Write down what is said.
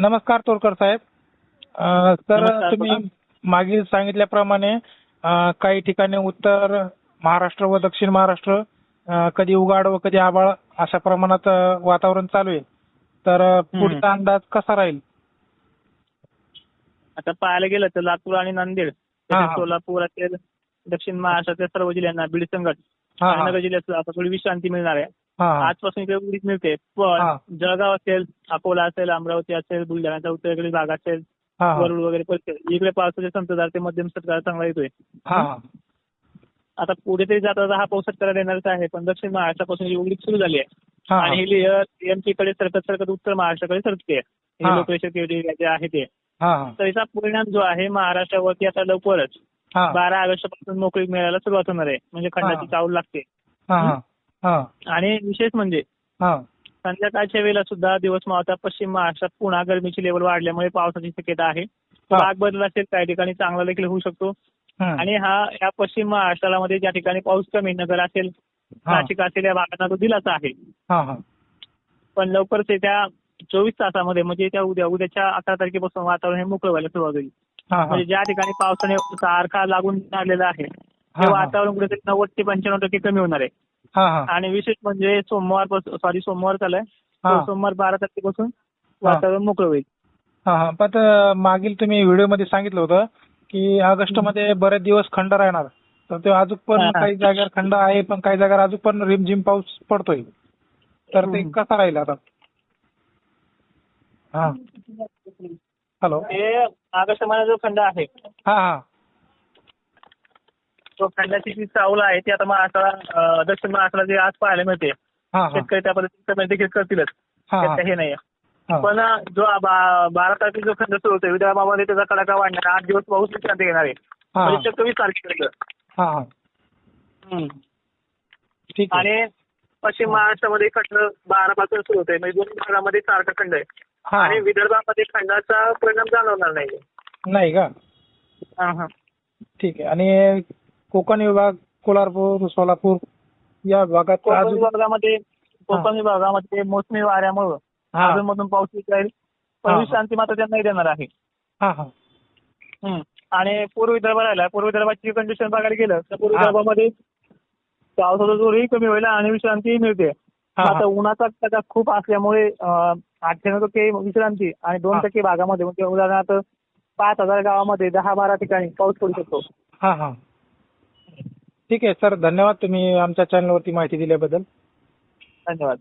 नमस्कार तोरकर साहेब. अ, सर नमस्कार, तुम्ही बोला. मागील सांगितल्याप्रमाणे अ, काही ठिकाणी उत्तर महाराष्ट्र व दक्षिण महाराष्ट्र अ, कधी उघाड व कधी आभाळ अशा प्रमाणात अ, वातावरण चालू आहे. तर अ, पुढचा अंदाज कसा राहील? आता पाहायला गेलं तर लातूर आणि नांदेड हा, तसेच हा. सोलापूर असेल दक्षिण महाराष्ट्रातील सर्व जिल्ह्यांना बीड संघट हा हा. नगर जिल्ह्यात आता थोडी विश्रांती मिळणार आहे. आजपासून इकडे उडीत मिळते. पण जळगाव असेल अकोला असेल अमरावती असेल बुलढाण्याचा उत्तरेकडील भाग असेल वरुड वगैरे परिसर इकडे पावसाचे संततधार ते मध्यम सत्कार चांगला येतोय. आता पुढे तरी जाता जाता हा पाऊस सत्काराला येणारच आहे पण दक्षिण महाराष्ट्रापासून ही उडीत सुरू झाली आहे. आणि ही लेअर एमपीकडे सरकत सरकत उत्तर महाराष्ट्राकडे सरकते. हा. हे. लोकरेशन जे आहे ते. तर याचा परिणाम जो आहे महाराष्ट्रावरती आता लवकरच बारा ऑगस्टपासून मोकळी मिळायला सुरुवात होणार आहे. म्हणजे खंडाची. चावल लागते. आणि विशेष म्हणजे हा. संध्याकाळच्या वेळेला सुद्धा दिवस मावता पश्चिम महाराष्ट्रात पुन्हा गरमीची लेवल वाढल्यामुळे पावसाची शक्यता आहे. भाग बदल असेल काही ठिकाणी चांगला देखील होऊ शकतो. आणि हा या पश्चिम महाराष्ट्रामध्ये ज्या ठिकाणी पाऊस कमी नगर असेल. नाशिक असेल या भागांना तो दिलाच आहे. पण लवकरच येत्या चोवीस तासामध्ये म्हणजे त्या उद्या उद्याच्या अकरा तारखेपासून वातावरण हे मोकळं व्हायला सुरुवात होईल. म्हणजे ज्या ठिकाणी पावसाने सारखा लागून आलेला आहे हा, ते. वातावरण कुठेतरी नव्वद ते पंच्याण्णव टक्के कमी होणार आहे. आणि विशेष म्हणजे सोमवार सॉरी सोमवार चालय हा. सोमवार बारा तारखेपासून वातावरण मोकळं होईल. हा हा. पण मागील तुम्ही व्हिडिओमध्ये सांगितलं होतं की ऑगस्टमध्ये बरेच दिवस खंड राहणार. तर ते अजून पण. काही जागेवर खंड आहे पण काही जागेवर अजून पण रिमझिम पाऊस पडतोय. तर ते. कसा राहील आता? हा. हॅलो. ऑगस्ट महिन्यात जो खंड आहे. हा हा. तो खंडाची जी चावल आहे ती आता महाराष्ट्राला दक्षिण महाराष्ट्राला जे आज पाहायला मिळते हा हा. शेतकरी त्या पद्धतीने देखील करतीलच. हा, त्यात हा. नाही. पण जो बारा तारखेला जो खंड सुरू होतोय विदर्भामध्ये त्याचा कडाका वाढणार. आठ दिवस पाऊस विश्रांती घेणार आहे. हा. म्हणजे चक्क वीस तारखेपर्यंत. आणि पश्चिम महाराष्ट्रामध्ये खंड बारा पासून सुरू होतोय म्हणजे दोन भागामध्ये सारखा खंड आहे. आणि विदर्भामध्ये खंडाचा परिणाम जाणवणार नाही नाही का? हा, हा. ठीक आहे. आणि कोकण विभाग कोल्हापूर सोलापूर या भागात कोकण अजून विभागामध्ये कोकण विभागामध्ये मोसमी वाऱ्यामुळं हा अजून मधून पाऊस येत राहील पण हा. विश्रांती मात्र त्यांना नाही देणार आहे हा हा हम्म. आणि पूर्व विदर्भ राहिला पूर्व विदर्भाची कंडिशन बघायला गेलं तर पूर्व हा. विदर्भामध्ये पावसाचा जोरही कमी होईल आणि विश्रांतीही मिळते हा, आता. उन्हाचा टक्का खूप असल्यामुळे अं, अठ्ठ्याण्णव टक्के विश्रांती आणि दोन हा. टक्के भागामध्ये म्हणजे उदाहरणार्थ पाच हजार गावामध्ये दहा बारा ठिकाणी पाऊस पडू शकतो हा हा ठीक आहे सर. धन्यवाद तुम्ही आमच्या चॅनलवरती माहिती दिल्याबद्दल. धन्यवाद.